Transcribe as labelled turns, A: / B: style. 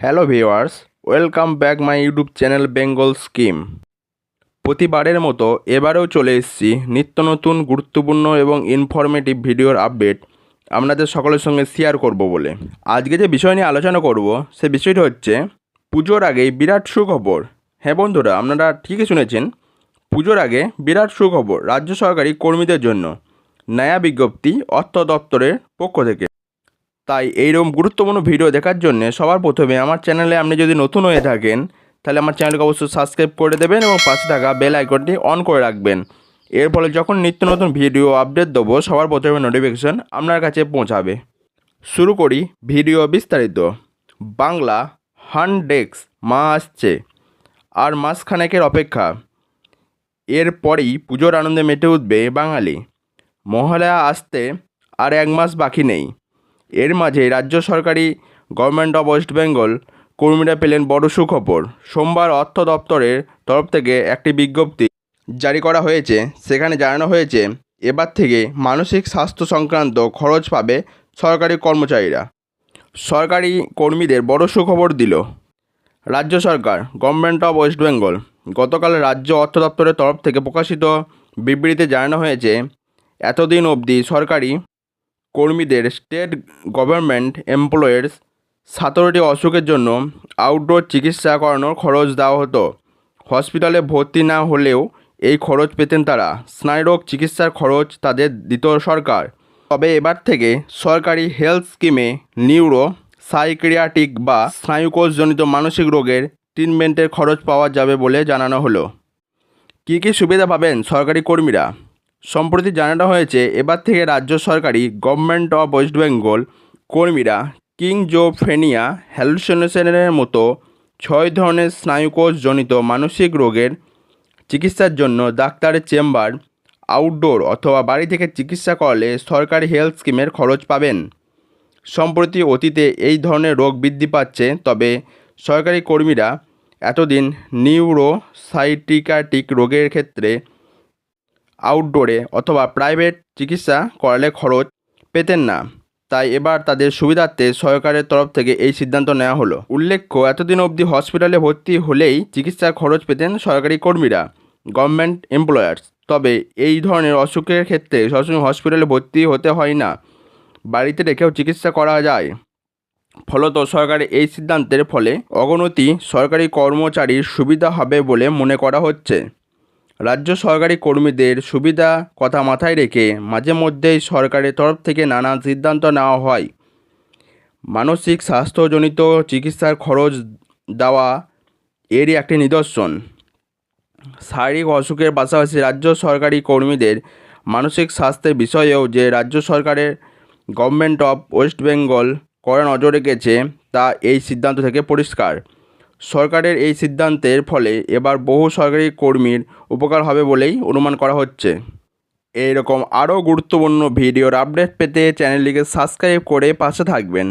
A: Hello viewers welcome back my YouTube channel Bengal scheme. প্রতিবারের মতো এবারেও চলে এসেছি নিত্য নতুন, গুরুত্বপূর্ণ এবং ইনফরমেটিভ ভিডিওর আপডেট আপনাদের সকলের সঙ্গে শেয়ার করব বলে। আজকে যে বিষয় নিয়ে আলোচনা করব, সে বিষয়টি হচ্ছে পুজোর আগেই বিরাট সুখবর। হ্যাঁ বন্ধুরা, আপনারা ঠিকই শুনেছেন, পুজোর আগে বিরাট সুখবর রাজ্য সরকারি কর্মীদের জন্য। নয়া বিজ্ঞপ্তি অর্থ দপ্তরের পক্ষ থেকে। তাই এইরকম গুরুত্বপূর্ণ ভিডিও দেখার জন্য সবার প্রথমে আমার চ্যানেলে আপনি যদি নতুন হয়ে থাকেন, তাহলে আমার চ্যানেলকে অবশ্যই সাবস্ক্রাইব করে দেবেন এবং পাশে থাকা বেল আইকনটি অন করে রাখবেন। এর ফলে যখন নিত্য নতুন ভিডিও আপডেট দেবো, সবার প্রথমে নোটিফিকেশন আপনার কাছে পৌঁছাবে। শুরু করি ভিডিও বিস্তারিত। বাংলা হানডেক্স মা আসছে আর মাসখানেকের অপেক্ষা। এরপরেই পুজোর আনন্দে মেতে উঠবে বাঙালি। মহালয়া আসতে আর এক মাস বাকি নেই। এর মাঝে রাজ্য সরকারি গভর্নমেন্ট অফ ওয়েস্ট বেঙ্গল কর্মীরা পেলেন বড় সুখবর। সোমবার অর্থ দপ্তরের তরফ থেকে একটি বিজ্ঞপ্তি জারি করা হয়েছে। সেখানে জানানো হয়েছে, এবার থেকে মানসিক স্বাস্থ্য সংক্রান্ত খরচ পাবে সরকারি কর্মচারীরা। সরকারি কর্মীদের বড় সুখবর দিল। রাজ্য সরকার, গভর্নমেন্ট অফ ওয়েস্ট বেঙ্গল, গতকাল রাজ্য অর্থ দপ্তরের তরফ থেকে প্রকাশিত বিবৃতিতে জানানো হয়েছে, এতদিন অবধি সরকারি কর্মীদের স্টেট গভর্নমেন্ট এমপ্লয়ার্স সতেরোটি অসুখের জন্য আউটডোর চিকিৎসা করানোর খরচ দেওয়া হতো। হসপিটালে ভর্তি না হলেও এই খরচ পেতেন তারা। স্নায়ুরোগ চিকিৎসার খরচ তাদের দিত সরকার। তবে এবার থেকে সরকারি হেলথ স্কিমে নিউরো সাইক্রিয়াটিক বা স্নায়ুকোষজনিত মানসিক রোগের ট্রিটমেন্টের খরচ পাওয়া যাবে বলে জানানো হলো। কী কী সুবিধা পাবেন সরকারি কর্মীরা? সম্প্রতি জানানো হয়েছে, এবার থেকে রাজ্য সরকারি গভর্নমেন্ট অফ ওয়েস্ট বেঙ্গল কর্মীরা কিংজোফ্রেনিয়া হ্যালুসিনেশনের মতো ছয় ধরনের স্নায়ুকোষজনিত মানসিক রোগের চিকিৎসার জন্য ডাক্তারের চেম্বার আউটডোর অথবা বাড়ি থেকে চিকিৎসা করলে সরকারি হেলথ স্কিমের খরচ পাবেন। সম্প্রতি অতীতে এই ধরনের রোগ বৃদ্ধি পাচ্ছে, তবে সরকারি কর্মীরা এতদিন নিউরোসাইটিকাটিক রোগের ক্ষেত্রে আউটডোরে অথবা প্রাইভেট চিকিৎসা করালে খরচ পেতেন না। তাই এবার তাদের সুবিধার্থে সরকারের তরফ থেকে এই সিদ্ধান্ত নেওয়া হলো। উল্লেখ্য, এতদিন অবধি হসপিটালে ভর্তি হলেই চিকিৎসার খরচ পেতেন সরকারি কর্মীরা গভর্নমেন্ট এমপ্লয়ার্স তবে এই ধরনের অসুখের ক্ষেত্রে সবসময় হসপিটালে ভর্তি হতে হয় না। বাড়িতে রেখেও চিকিৎসা করা যায়। ফলত সরকারের এই সিদ্ধান্তের ফলে অগণতি সরকারি কর্মচারীর সুবিধা হবে বলে মনে করা হচ্ছে। রাজ্য সরকারি কর্মীদের সুবিধা কথা মাথায় রেখে মাঝে মধ্যেই সরকারের তরফ থেকে নানা সিদ্ধান্ত নেওয়া হয়। মানসিক স্বাস্থ্যজনিত চিকিৎসার খরচ দেওয়া এরই একটি নিদর্শন। শারীরিক অসুখের পাশাপাশি রাজ্য সরকারি কর্মীদের মানসিক স্বাস্থ্যের বিষয়েও যে রাজ্য সরকারের গভর্নমেন্ট অফ ওয়েস্ট বেঙ্গল কড়া নজর রেখেছে, তা এই সিদ্ধান্ত থেকে পরিষ্কার। সরকারের এই সিদ্ধান্তের ফলে এবার বহু সরকারি কর্মীর উপকার হবে বলেই অনুমান করা হচ্ছে। এইরকম আরও গুরুত্বপূর্ণ ভিডিওর আপডেট পেতে চ্যানেলটিকে সাবস্ক্রাইব করে পাশে থাকবেন।